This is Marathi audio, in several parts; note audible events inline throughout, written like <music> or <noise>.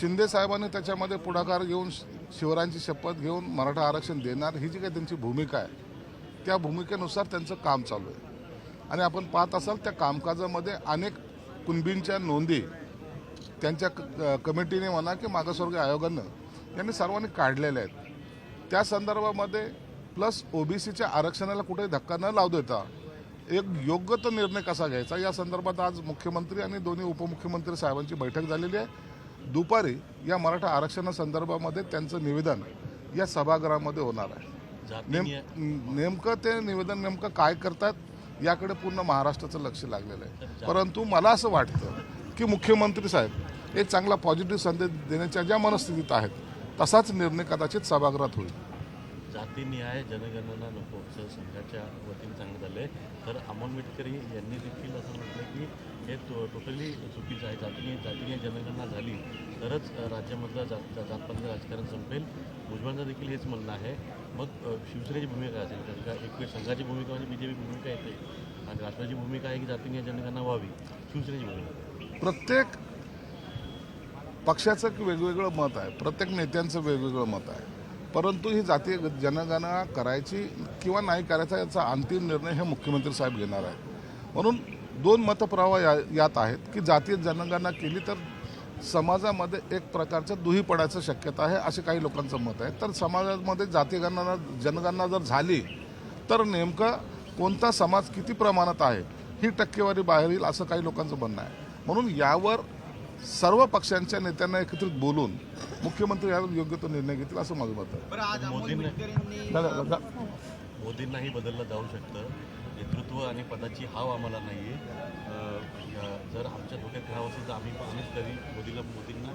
शिंदे साहेबांनी त्याच्यामध्ये पुढाकार घेऊन शिवरायांची शपथ घेऊन मराठा आरक्षण देणार ही जी काही त्यांची भूमिका आहे त्या भूमिकेनुसार त्यांचं काम चालू आहे. आणि आपण पाहत असाल त्या कामकाजामध्ये अनेक कुणबींच्या नोंदी त्यांच्या क- कमिटीने म्हणा की मागासवर्गीय आयोगानं यांनी सर्वांनी काढलेल्या आहेत. त्या संदर्भामध्ये प्लस ओबीसीच्या आरक्षणाला कुठेही धक्का न लावू देता एक योग्य तो निर्णय कसा घ्यायचा? या संदर्भात आज मुख्यमंत्री आणि दोन्ही उपमुख्यमंत्री साहेबांची बैठक झालेली आहे. दुपारी या मराठा आरक्षणासंदर्भामध्ये त्यांचं निवेदन या सभागृहामध्ये होणार आहे. नेम नेमकं ते निवेदन नेमकं काय करतात याकडे पूर्ण महाराष्ट्राचं लक्ष लागलेलं आहे. परंतु मला असं वाटतं की मुख्यमंत्री साहेब एक चांगला पॉझिटिव्ह संदेश देण्याच्या ज्या मनस्थितीत आहेत तसाच निर्णय कदाचित सभागृहात होईल. जातीनिहाय जनगणना नको असं संघाच्या वतीने सांगण्यात आलं आहे तर अमोल मिटकरी यांनी देखील असं म्हटलं की हे तो टोटली चुकीचं आहे. जातीय जातीय जनगणना झाली तरच राज्यामधलं जात जातपातलं राजकारण संपेल. भुजबळांचं देखील हेच म्हणणं आहे. मग शिवसेनेची भूमिका असेल? कारण का एक वेळ संघाची भूमिका म्हणजे बी जे पी भूमिका येते. आणि राष्ट्राची भूमिका आहे की जातीय जनगणना व्हावी? शिवसेनेची भूमिका. प्रत्येक पक्षाचं वेगवेगळं मत आहे. प्रत्येक नेत्यांचं वेगवेगळं मत आहे. परंतु ही जातीय जनगणना करायची किंवा नाही करायचा याचा अंतिम निर्णय हे मुख्यमंत्री साहेब घेणार आहे म्हणून दोन मतप्रवाह या यात आहेत की जातीय जनगणना केली तर समाजामध्ये एक प्रकारचं दुही पडायचं शक्यता आहे असे काही लोकांचं मत आहे. तर समाजामध्ये जातीय गणना जनगणना जर झाली तर नेमकं कोणता समाज किती प्रमाणात आहे ही टक्केवारी बाहेर येईल असं काही लोकांचं म्हणणं आहे. म्हणून यावर सर्व पक्षांच्या नेत्यांना एकत्रित बोलून मुख्यमंत्री यावर योग्य तो निर्णय घेतील असं माझं मत आहे. मोदींनाही बदललं जाऊ शकतं. नेतृत्व आणि पदाची हाव आम्हाला नाही आहे जर आमच्या डोक्यात राहावं असेल तर आम्ही आम्हीच तरी मोदीला मोदींना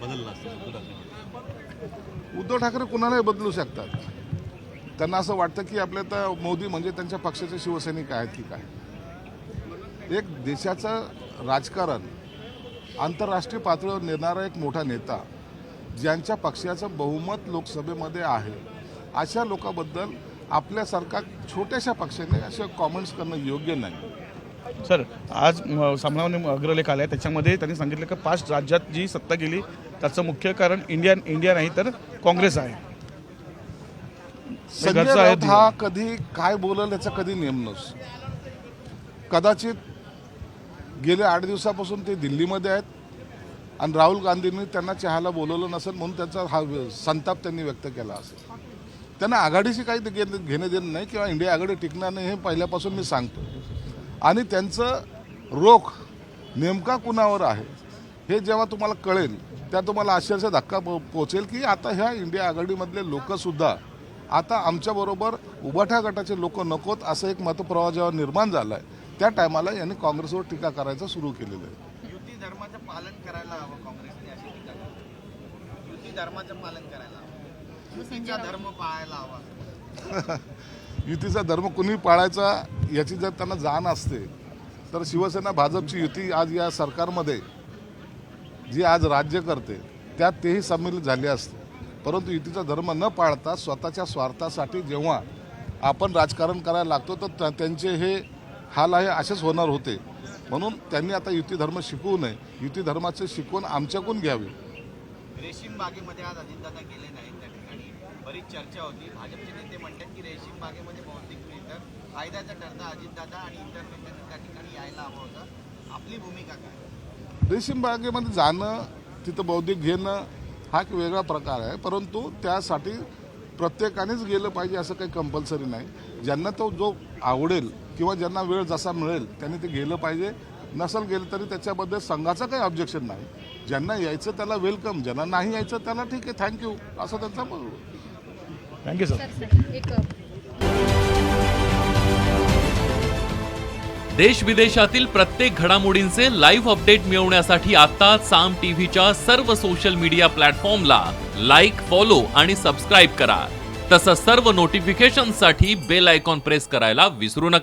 बदललं असतं उद्धव ठाकरे उद्धव ठाकरे कुणालाही बदलू शकतात? त्यांना असं वाटतं की आपल्या तर मोदी म्हणजे त्यांच्या पक्षाचे शिवसैनिक आहेत की काय? एक देशाचं राजकारण आंतरराष्ट्रीय पातळीवर नेणारा एक मोठा नेता ज्यांच्या पक्षाचं बहुमत लोकसभेमध्ये आहे अशा लोकांबद्दल आपल्यासारखा छोट्याशा पक्षाने असे कॉमेंट्स करणं योग्य नाही. सर आज म, सामनाने अग्रलेख आला आहे त्याच्यामध्ये त्यांनी सांगितलं की पाच राज्यात जी सत्ता गेली त्याचं मुख्य कारण इंडिया इंडिया नाही तर काँग्रेस आहे. संजय राऊत हा कधी काय बोलल याचा कधी नेम नसतो. कदाचित गेल्या आठ दिवसापासून ते दिल्लीमध्ये आहेत आणि राहुल गांधींनी त्यांना चहाला बोलवलं नसेल म्हणून त्यांचा हा संताप त्यांनी व्यक्त केला असेल. त्यांना आघाडीशी काही घेणं घेणं देणं नाही किंवा इंडिया आघाडी टिकणार नाही हे पहिल्यापासून मी सांगतो. आणि त्यांचं रोख नेमका कुणावर आहे हे जेव्हा तुम्हाला कळेल त्या तुम्हाला आश्चर्याचा धक्का पो पोचेल की आता ह्या इंडिया आघाडीमधले लोकसुद्धा आता आमच्याबरोबर उभाठा गटाचे लोक नकोत असं एक मतप्रवाह जेव्हा निर्माण झाला आहे त्या टायमाला यांनी काँग्रेसवर टीका करायचं सुरू केलेलं आहे. युती धर्माचं पालन करायला हवं काँग्रेसने अशी टीका युती धर्माचं पालन करायला हवं. युतीचा धर्म पाळायला हवा. <laughs> युतीचा धर्म कुणी पाळायचा याची जर त्यांना जाण असते तर शिवसेना भाजपची युती आज या सरकारमध्ये जी आज राज्य करते त्यात तेही संमिलित झाले असते. परंतु युतीचा धर्म न पाळता स्वतःच्या स्वार्थासाठी जेव्हा आपण राजकारण करायला लागतो तर त्या- त्यांचे हे हाल आहे असेच होणार होते. म्हणून त्यांनी आता युती धर्म शिकवू नये. युती धर्माचे शिकवण आमच्याकडून घ्यावी. रेशीम बागेमध्ये आज अजितदादा गेले नाहीत त्या ठिकाणी. बरीच चर्चा होती. भाजपचे नेते म्हणतात की रेशीम बागेमध्ये बौद्धिक मिळतं फायद्याचं ठरतं अजितदादा आणि इतर नेत्यांनी त्या ठिकाणी यायला हवं होतं. आपली भूमिका काय? रेशीम बागेमध्ये जाणं तिथं बौद्धिक घेणं हा एक वेगळा प्रकार आहे. परंतु त्यासाठी प्रत्येकानेच गेलं पाहिजे असं काही कंपल्सरी नाही. ज्यांना तो जो आवडेल किंवा ज्यांना वेळ जसा मिळेल त्यांनी ते गेलं पाहिजे. नसेल गेलं तरी त्याच्याबद्दल संघाचं काही ऑब्जेक्शन नाही. ज्यांना यायचं त्याला वेलकम ज्यांना नाही यायचं त्याला ठीक आहे थँक्यू असं त्यांचा बोल थँक्यू सर सर सर एक देश विदेशातील प्रत्येक घडामोडींचे लाईव्ह अपडेट मिळवण्यासाठी आता साम टीव्हीच्या सर्व सोशल मीडिया प्लॅटफॉर्मला लाईक फॉलो आणि सबस्क्राईब करा. तसंच सर्व नोटिफिकेशनसाठी बेल आयकॉन प्रेस करायला विसरू नका.